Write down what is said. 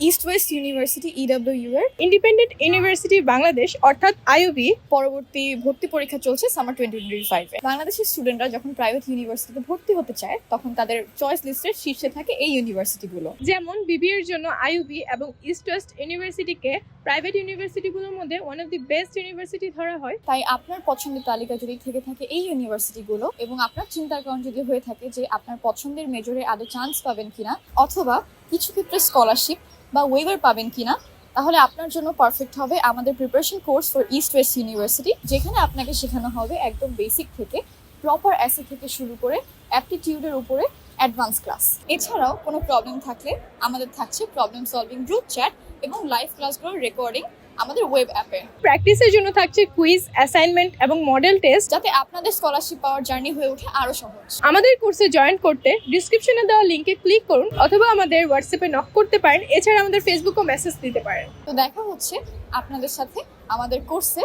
East west university E W এর independent university Bangladesh অর্থাৎ IOB পরবর্তী ভর্তি পরীক্ষা চলছে সামার টোয়েন্টি টোয়েন্টি ফাইভে বাংলাদেশের স্টুডেন্টরা যখন প্রাইভেট ইউনিভার্সিটিতে ভর্তি হতে চায়, তখন তাদের চয়েস লিস্টের শীর্ষে থাকে এই ইউনিভার্সিটিগুলো যেমন বিবিএর জন্য আইওবি এবং ইস্ট ওয়েস্ট ইউনিভার্সিটিকে প্রাইভেট ইউনিভার্সিটিগুলোর মধ্যে one of the best university ধরা হয়। তাই আপনার পছন্দের তালিকা যদি থেকে থাকে এই ইউনিভার্সিটিগুলো এবং আপনার চিন্তার কারণ যদি হয়ে থাকে যে আপনার পছন্দের মেজরে আদৌ চান্স পাবেন কিনা, অথবা কিছু ক্ষেত্রে স্কলারশিপ বা ওয়েভার পাবেন কিনা, তাহলে আপনার জন্য পারফেক্ট হবে আমাদের preparation course for east west university যেখানে আপনাকে শেখানো হবে একদম বেসিক থেকে প্রপার অ্যাসে থেকে শুরু করে অ্যাপটিটিউডের উপরে অ্যাডভান্স ক্লাস এছাড়াও কোনো প্রবলেম থাকলে আমাদের থাকছে প্রবলেম সলভিং গ্রুপ চ্যাট এবং লাইভ ক্লাসগুলোর রেকর্ডিং আমাদের ওয়েব অ্যাপে প্র্যাকটিসের জন্য থাকছে কুইজ অ্যাসাইনমেন্ট এবং মডেল টেস্ট যাতে আপনাদের স্কলারশিপ পাওয়ার জার্নি হয়ে ওঠে আরও সহজ। আমাদের কোর্সে জয়েন করতে ডিসক্রিপশনে দেওয়া লিংকে ক্লিক করুন অথবা আমাদের হোয়াটসঅ্যাপে নক করতে পারেন। এছাড়া আমাদের ফেসবুকও মেসেজ দিতে পারেন। তো দেখা হচ্ছে আপনাদের সাথে আমাদের কোর্সে